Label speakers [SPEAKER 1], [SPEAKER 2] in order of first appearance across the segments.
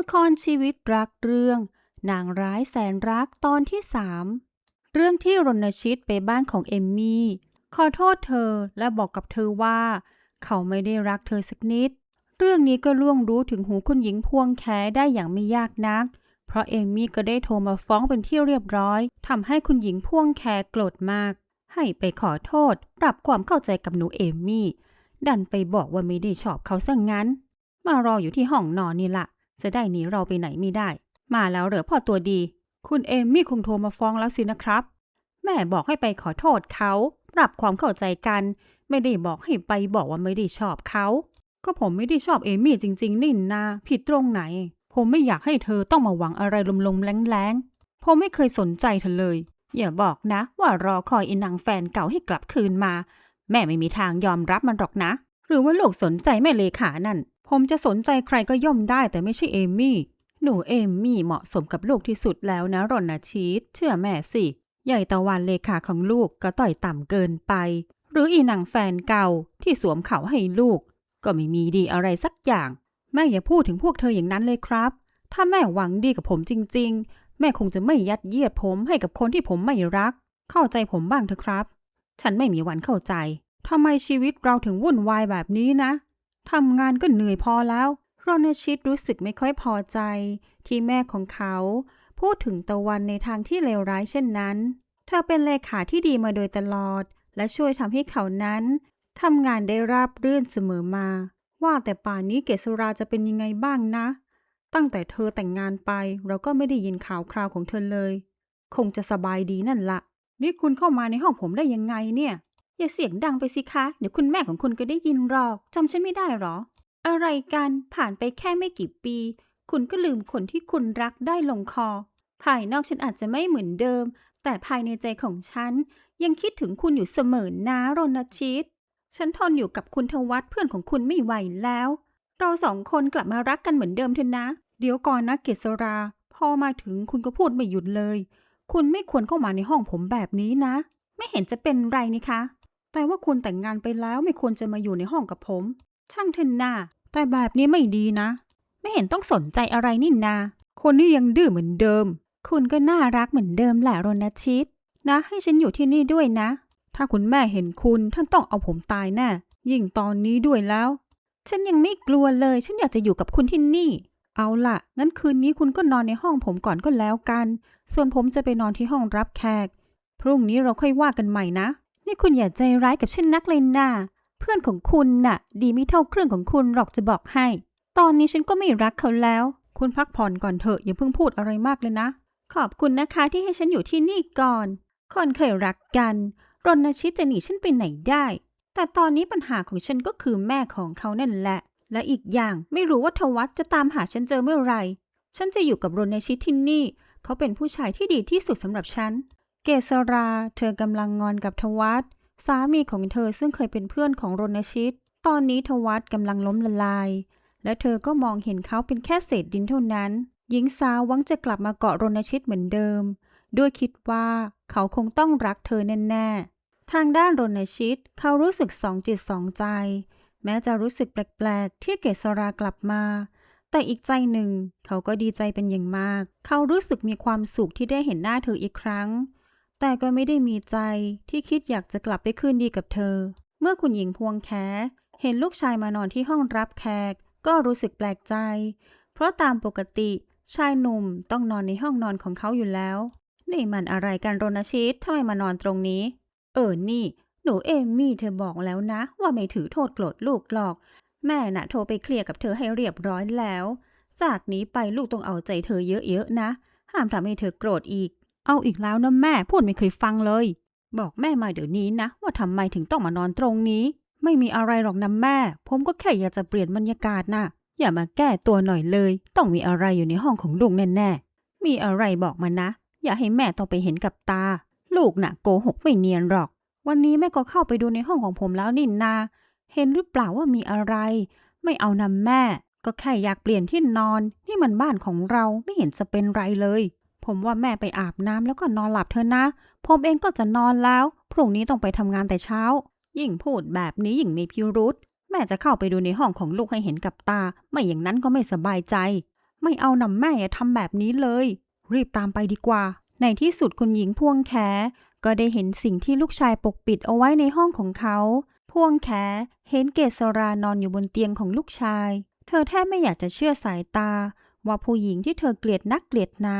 [SPEAKER 1] ละครชีวิตรักเรื่อง นางร้ายแสนรักตอนที่สามเรื่องที่รณชิตไปบ้านของเอมมี่ขอโทษเธอและบอกกับเธอว่า เขาไม่ได้รักเธอสักนิด เรื่องนี้ก็ล่วงรู้ถึงหูคุณหญิงพวงแคได้อย่างไม่ยากนัก เพราะเอมมี่ก็ได้โทรมาฟ้องเป็นที่เรียบร้อยทำให้คุณหญิงพวงแคโกรธมาก ให้ไปขอโทษ ปรับความเข้าใจกับหนูเอมมี่ดันไปบอกว่าไม่ได้ชอบเขาซะงงั้น มารออยู่ที่ห้องนอนนี่ละ จะได้หนีเราไปไหนไม่ได้ มาแล้วเหรอพ่อตัวดี คุณเอมมี่คงโทรมาฟ้องแล้วสินะครับ แม่บอกให้ไปขอโทษเขาปรับความเข้าใจกัน ไม่ได้บอกให้ไปบอกว่าไม่ได้ชอบเขา ก็ผมไม่ได้ชอบเอมี่จริง ๆ นี่นาผิดตรงไหน ผมไม่อยากให้เธอต้องมาหวังอะไรลมๆแรงๆ ผมไม่เคยสนใจเธอเลย อย่าบอกนะ ว่ารอคอยอินังแฟนเก่าให้กลับคืนมา แม่ไม่มีทางยอมรับมันหรอกนะ หรือว่าลูกสนใจแม่เลขานั่น ผมจะสนใจใครก็ย่อมได้แต่ไม่ใช่เอมี่ หนูเอมี่เหมาะสมกับลูกที่สุดแล้วนะรณชีตเชื่อแม่สิ ใหญ่ตะวันเลขาของลูกก็ต่อยต่ำเกินไป หรืออีหนางแฟนเก่าที่สวมเขาให้ลูก ก็ไม่มีดีอะไรสักอย่าง แม่อย่าพูดถึงพวกเธออย่างนั้นเลยครับ ถ้าแม่หวังดีกับผมจริง ๆ แม่คงจะไม่ยัดเยียดผมให้กับคนที่ผมไม่รัก เข้าใจผมบ้างเถอะครับ ฉันไม่มีวันเข้าใจทำไมชีวิตเราถึงวุ่นวายแบบนี้นะ ทำงานก็เหนื่อยพอแล้วรณชิตรู้สึกไม่ค่อยพอใจ ที่แม่ของเขา พูดถึงตะวันในทางที่เลวร้ายเช่นนั้น เธอเป็นเลขาที่ดีมาโดยตลอด และช่วยทำให้เขานั้นทำงานได้ราบรื่นเสมอมา ว่าแต่ป่านนี้เกษราจะเป็นยังไงบ้างนะ ตั้งแต่เธอแต่งงานไปเราก็ไม่ได้ยินข่าวคราวของเธอเลย คงจะสบายดีนั่นละนี่คุณเข้ามาในห้องผมได้ยังไงเนี่ย อย่าเสียงดังไปสิคะ เดี๋ยวคุณแม่ของคุณก็ได้ยินหรอกจำฉันไม่ได้หรอ อะไรกันผ่านไปแค่ไม่กี่ปี คุณก็ลืมคนที่คุณรักได้ลงคอ ภายนอกฉันอาจจะไม่เหมือนเดิม แต่ภายในใจของฉัน ยังคิดถึงคุณอยู่เสมอนะรณชิต ฉันทนอยู่กับคุณทวัตเพื่อนของคุณไม่ไหวแล้ว เราสองคนกลับมารักกันเหมือนเดิมเถอะนะ เดี๋ยวก่อนนะเกษราพอมาถึงคุณก็พูดไม่หยุดเลย คุณไม่ควรเข้ามาในห้องผมแบบนี้นะ ไม่เห็นจะเป็นไรนี่คะ แต่ว่าคุณแต่งงานไปแล้วไม่ควรจะมาอยู่ในห้องกับผม ช่างเถอะนาแต่แบบนี้ไม่ดีนะ ไม่เห็นต้องสนใจอะไรนี่นา คนนี้ยังดื้อเหมือนเดิม คุณก็น่ารักเหมือนเดิมแหละรณชิต นะ ให้ฉันอยู่ที่นี่ด้วยนะ ถ้าคุณแม่เห็นคุณท่านต้องเอาผมตายแน่ ยิ่งตอนนี้ด้วยแล้ว ฉันยังไม่กลัวเลย ฉันอยากจะอยู่กับคุณที่นี่ เอาล่ะ งั้นคืนนี้คุณก็นอนในห้องผมก่อนก็แล้วกัน ส่วนผมจะไปนอนที่ห้องรับแขก พรุ่งนี้เราค่อยว่ากันใหม่นะ นี่คุณอย่าใจร้ายกับฉันนักเลยนะเพื่อนของคุณน่ะ ดีไม่เท่าเครื่องของคุณหรอกจะบอกให้ ตอนนี้ฉันก็ไม่รักเขาแล้ว คุณพักผ่อนก่อนเถอะอย่าเพิ่งพูดอะไรมากเลยนะ ขอบคุณนะคะที่ให้ฉันอยู่ที่นี่ก่อน คนเคยรักกันรณชิตจะหนีฉันไปไหนได้ แต่ตอนนี้ปัญหาของฉันก็คือแม่ของเขานั่นแหละ และอีกอย่างไม่รู้ว่าทวัตจะตามหาฉันเจอเมื่อไหร่ ฉันจะอยู่กับรณชิตที่นี่ เขาเป็นผู้ชายที่ดีที่สุดสำหรับฉัน เกษราเธอกำลังงอนกับทวัตสามีของเธอซึ่งเคยเป็นเพื่อนของรณชิต ตอนนี้ทวัตกำลังล้มละลาย และเธอก็มองเห็นเขาเป็นแค่เศษดินเท่านั้น หญิงสาวหวังจะกลับมาเกาะรณชิตเหมือนเดิม ด้วยคิดว่าเขาคงต้องรักเธอแน่ๆ ทางด้านรณชิตเขารู้สึกสองจิตสองใจ แม้จะรู้สึกแปลกๆ ที่เกษรากลับมา แต่อีกใจหนึ่ง เขาก็ดีใจเป็นอย่างมาก เขารู้สึกมีความสุขที่ได้เห็นหน้าเธออีกครั้ง แต่ก็ไม่ได้มีใจที่คิดอยากจะกลับไปคืนดีกับเธอ เมื่อคุณหญิงพวงแคเห็นลูกชายมานอนที่ห้องรับแขก ก็รู้สึกแปลกใจ เพราะตามปกติชายหนุ่มต้องนอนในห้องนอนของเขาอยู่แล้ว นี่มันอะไรกันรณชิตทำไมมานอนตรงนี้ เออนี่ หนูเอมมี่เธอบอกแล้วนะ ว่าไม่ถือโทษโกรธลูกหรอก แม่น่ะโทรไปเคลียร์กับเธอให้เรียบร้อยแล้ว จากนี้ไปลูกต้องเอาใจเธอเยอะๆนะ ห้ามทำให้เธอโกรธอีก เอาอีกแล้วนะแม่พูดไม่เคยฟังเลย บอกแม่มาเดี๋ยวนี้นะ ว่าทำไมถึงต้องมานอนตรงนี้ ไม่มีอะไรหรอกนะแม่ ผมก็แค่อยากจะเปลี่ยนบรรยากาศน่ะ อย่ามาแก้ตัวหน่อยเลย ต้องมีอะไรอยู่ในห้องของลุงแน่ๆ มีอะไรบอกมานะ อย่าให้แม่ต้องไปเห็นกับตา ลูกน่ะโกหกไม่เนียนหรอก วันนี้แม่ก็เข้าไปดูในห้องของผมแล้วนินนา เห็นหรือเปล่าว่ามีอะไร ไม่เอานำแม่ ก็แค่อยากเปลี่ยนที่นอน นี่มันบ้านของเราไม่เห็นจะเป็นไรเลย ผมว่าแม่ไปอาบน้ำแล้วก็นอนหลับเถอะนะ ผมเองก็จะนอนแล้ว พรุ่งนี้ต้องไปทำงานแต่เช้า ยิ่งพูดแบบนี้ยิ่งมีพิรุษแม่จะเข้าไปดูในห้องของลูกให้เห็นกับตา ไม่อย่างนั้นก็ไม่สบายใจ ไม่เอาน่ำแม่อย่าทำแบบนี้เลย รีบตามไปดีกว่า ในที่สุดคุณหญิงพวงแข ก็ได้เห็นสิ่งที่ลูกชายปกปิดเอาไว้ในห้องของเขา พวงแขเห็นเกษรานอนอยู่บนเตียงของลูกชาย เธอแทบไม่อยากจะเชื่อสายตาว่าผู้หญิงที่เธอเกลียดนักเกลียดนา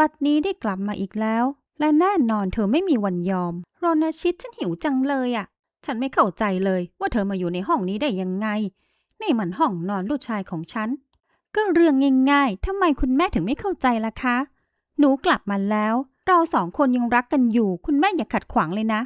[SPEAKER 1] บัดนี้ได้กลับมาอีกแล้ว และแน่นอนเธอไม่มีวันยอมโรนชิตฉันหิวจังเลยอะ่ะ ฉันไม่เข้าใจเลยว่าเธอมาอยู่ในห้องนี้ได้ยังไง นี่มันห้องนอนลูกชายของฉัน ก็เรื่องง่ายๆทำไมคุณแม่ถึงไม่เข้าใจล่ะคะ หนูกลับมาแล้ว เราสองคนยังรักกันอยู่ คุณแม่อย่าขัดขวางเลยนะ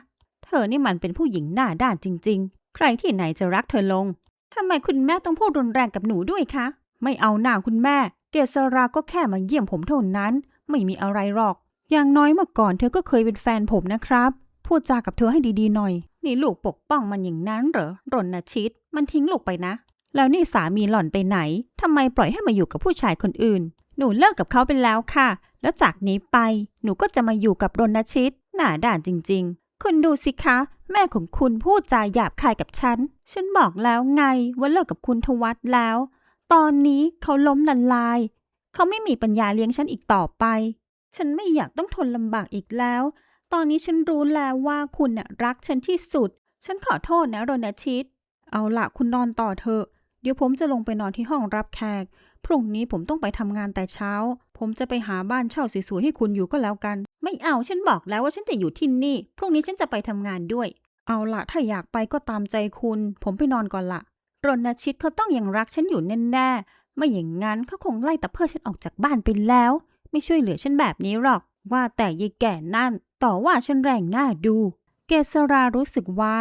[SPEAKER 1] เธอนี่มันเป็นผู้หญิงหน้าด้านจริง ๆ ใครที่ไหนจะรักเธอลงทำไมคุณแม่ต้องพูดรุนแรงกับหนูด้วยคะ ไม่เอาหน้าคุณแม่ เกษราก็แค่มาเยี่ยมผมเท่านั้น ไม่มีอะไรหรอก อย่างน้อยเมื่อก่อนเธอก็เคยเป็นแฟนผมนะครับ พูดจากับเธอให้ดีๆหน่อย นี่ลูกปกป้องมันอย่างนั้นเหรอรณชิตมันทิ้งลูกไปนะ แล้วนี่สามีหล่อนไปไหนทำไมปล่อยให้มาอยู่กับผู้ชายคนอื่น หนูเลิกกับเขาไปแล้วค่ะ แล้วจากนี้ไป หนูก็จะมาอยู่กับรณชิตหน้าด่านจริง ๆ คุณดูสิคะ แม่ของคุณพูดจาหยาบคายกับฉัน ฉันบอกแล้วไงว่าเลิกกับคุณทวัตแล้ว ตอนนี้เขาล้มละลาย เขาไม่มีปัญญาเลี้ยงฉันอีกต่อไป ฉันไม่อยากต้องทนลำบากอีกแล้ว ตอนนี้ฉันรู้แล้วว่าคุณน่ะรักฉันที่สุด ฉันขอโทษนะรณชิต เอาละคุณนอนต่อเถอะ เดี๋ยวผมจะลงไปนอนที่ห้องรับแขก พรุ่งนี้ผมต้องไปทำงานแต่เช้า ผมจะไปหาบ้านเช่าสวยๆให้คุณอยู่ก็แล้วกัน ไม่เอา ฉันบอกแล้วว่าฉันจะอยู่ที่นี่ พรุ่งนี้ฉันจะไปทำงานด้วย เอาละถ้าอยากไปก็ตามใจคุณ ผมไปนอนก่อนละรณชิตเขาต้องยังรักฉันอยู่แน่ๆ ไม่อย่างนั้นเขาคงไล่ตะเพิดฉันออกจากบ้านไปแล้ว ไม่ช่วยเหลือฉันแบบนี้หรอก ว่าแต่ยายแก่นั่น ต่อว่าฉันแรงหน้าดู เกษรารู้สึกว่า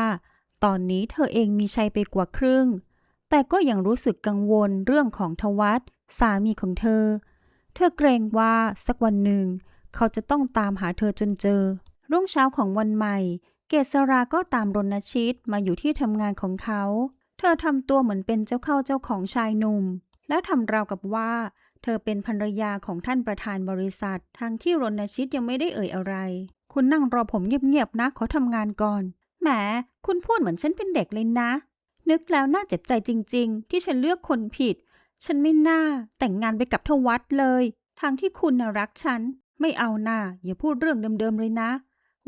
[SPEAKER 1] ตอนนี้เธอเองมีชัยไปกว่าครึ่ง แต่ก็ยังรู้สึกกังวลเรื่องของทวัตสามีของเธอ เธอเกรงว่าสักวันหนึ่ง เขาจะต้องตามหาเธอจนเจอ รุ่งเช้าของวันใหม่ เกษราก็ตามรณชิตมาอยู่ที่ทำงานของเขา เธอทำตัวเหมือนเป็นเจ้าเข้าเจ้าของชายหนุ่ม และทำราวกับว่า เธอเป็นภรรยาของท่านประธานบริษัท ทั้งที่รณชิตยังไม่ได้เอ่ยอะไร คุณนั่งรอผมเงียบๆนะขอทำงานก่อน แหม คุณพูดเหมือนฉันเป็นเด็กเลยนะ นึกแล้วน่าเจ็บใจจริง ๆ ที่ฉันเลือกคนผิด ฉันไม่น่า แต่งงานไปกับทวัตเลย ทางที่คุณน่ะรักฉัน ไม่เอาหน่าอย่าพูดเรื่องเดิมๆเลยนะ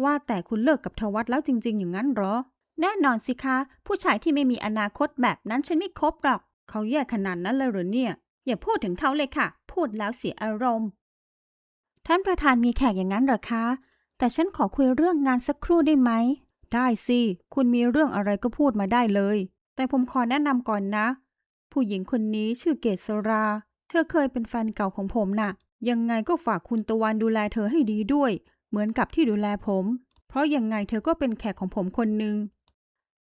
[SPEAKER 1] ว่าแต่คุณเลิกกับทวัตแล้วจริง ๆ อย่างนั้นหรอ แน่นอนสิคะ ผู้ชายที่ไม่มีอนาคตแบบนั้นฉันไม่คบหรอก เขาแย่ขนาดนั้นเลยหรือเนี่ย อย่าพูดถึงเขาเลยค่ะ พูดแล้วเสียอารมณ์ ท่านประธานมีแขกอย่างนั้นเหรอคะ แต่ฉันขอคุยเรื่องงานสักครู่ได้ไหม ได้สิ คุณมีเรื่องอะไรก็พูดมาได้เลย แต่ผมขอแนะนำก่อนนะ ผู้หญิงคนนี้ชื่อเกษรา เธอเคยเป็นแฟนเก่าของผมน่ะ ยังไงก็ฝากคุณตะวันดูแลเธอให้ดีด้วย เหมือนกับที่ดูแลผม เพราะยังไงเธอก็เป็นแขกของผมคนหนึ่ง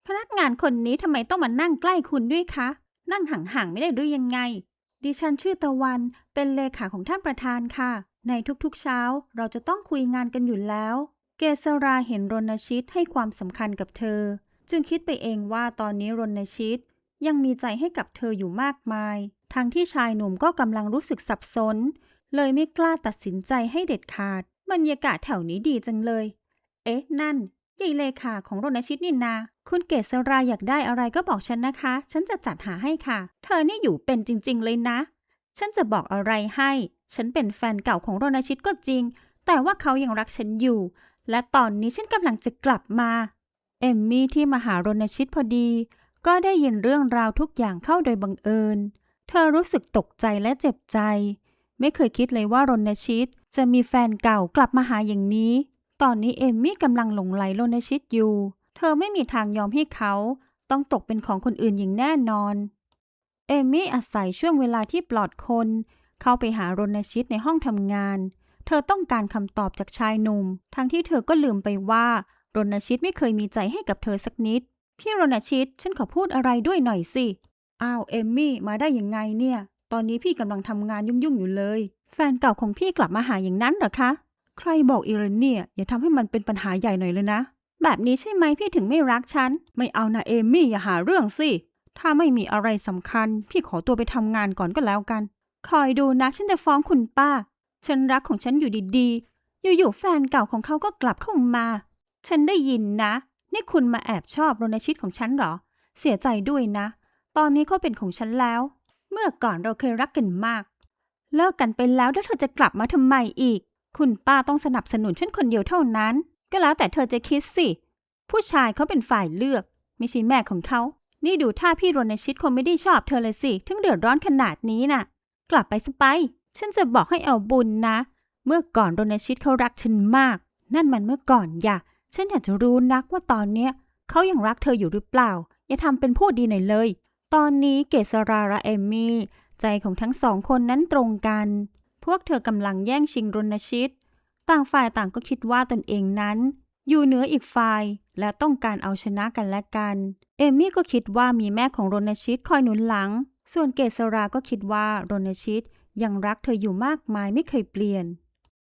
[SPEAKER 1] พนักงานคนนี้ทำไมต้องมานั่งใกล้คุณด้วยคะ นั่งห่างๆไม่ได้หรือยังไง ดิฉันชื่อตะวันเป็นเลขาของท่านประธานค่ะ ในทุกๆเช้าเราจะต้องคุยงานกันอยู่แล้ว เกษราเห็นรณชิตให้ความสำคัญกับเธอ จึงคิดไปเองว่าตอนนี้รณชิต ยังมีใจให้กับเธออยู่มากมาย ทั้งที่ชายหนุ่มก็กำลังรู้สึกสับสน เลยไม่กล้าตัดสินใจให้เด็ดขาดบรรยากาศแถวนี้ดีจังเลย เอ๊ะ นั่น ยายเลขาของรณชิตนี่นา คุณเกษราอยากได้อะไรก็บอกฉันนะคะ ฉันจะจัดหาให้ค่ะ เธอนี่อยู่เป็นจริง ๆ เลยนะ ฉันจะบอกอะไรให้ ฉันเป็นแฟนเก่าของรณชิตก็จริง แต่ว่าเขายังรักฉันอยู่ และตอนนี้ฉันกำลังจะกลับมา เอมมี่ที่มาหารณชิตพอดี ก็ได้ยินเรื่องราวทุกอย่างเข้าโดยบังเอิญ เธอรู้สึกตกใจและเจ็บใจ ไม่เคยคิดเลยว่ารณชิตจะมีแฟนเก่ากลับมาหาอย่างนี้ ตอนนี้เอมมี่กำลังหลงไหลโรณชิตอยู่ เธอไม่มีทางยอมให้เขา ต้องตกเป็นของคนอื่นอย่างแน่นอน เอมมี่อาศัยช่วงเวลาที่ปลอดคน เข้าไปหารณชิตในห้องทำงาน เธอต้องการคำตอบจากชายหนุ่ม ทั้งที่เธอก็ลืมไปว่ารณชิตไม่เคยมีใจให้กับเธอสักนิด พี่รณชิต ฉันขอพูดอะไรด้วยหน่อยสิ อ้าวเอมมี่ มาได้ยังไงเนี่ย ตอนนี้พี่กำลังทำงานยุ่งๆอยู่เลย แฟนเก่าของพี่กลับมาหาอย่างนั้นหรอคะ ใครบอกอีเรนเนี่ยอย่าทำให้มันเป็นปัญหาใหญ่หน่อยเลยนะ แบบนี้ใช่ไหมพี่ถึงไม่รักฉัน ไม่เอานะเอมี่อย่าหาเรื่องสิ ถ้าไม่มีอะไรสำคัญ พี่ขอตัวไปทำงานก่อนก็แล้วกัน คอยดูนะฉันจะฟ้องคุณป้า ฉันรักของฉันอยู่ดีๆ อยู่ๆแฟนเก่าของเขาก็กลับเข้ามา ฉันได้ยินนะ นี่คุณมาแอบชอบรณชิตของฉันเหรอ เสียใจด้วยนะ ตอนนี้เขาเป็นของฉันแล้ว เมื่อก่อนเราเคยรักกันมาก เลิกกันไปแล้วแล้วเธอจะกลับมาทำไมอีก คุณป้าต้องสนับสนุนฉันคนเดียวเท่านั้น ก็แล้วแต่เธอจะคิดสิ ผู้ชายเขาเป็นฝ่ายเลือก ไม่ใช่แม่ของเขา นี่ดูท่าพี่รณชิตคงไม่ได้ชอบเธอเลยสิถึงเดือดร้อนขนาดนี้น่ะ กลับไปสไป ฉันจะบอกให้เอาบุญนะ เมื่อก่อนรณชิตเขารักฉันมาก นั่นมันเมื่อก่อนอย่าฉันอยากจะรู้นักว่าตอนเนี้ยเขายังรักเธออยู่หรือเปล่า อย่าทำเป็นพูดดีหน่อยเลย ตอนนี้เกษราและเอมี่ใจของทั้งสองคนนั้นตรงกัน วกเธอกำลังแย่งชิงรณชิต ต่างฝ่ายต่างก็คิดว่าตนเองนั้น อยู่เหนืออีกฝ่ายและต้องการเอาชนะกันและกัน เอมี่ก็คิดว่ามีแม่ของรณชิตคอยหนุนหลัง ส่วนเกษราก็คิดว่ารณชิตยังรักเธออยู่มากมายไม่เคยเปลี่ยน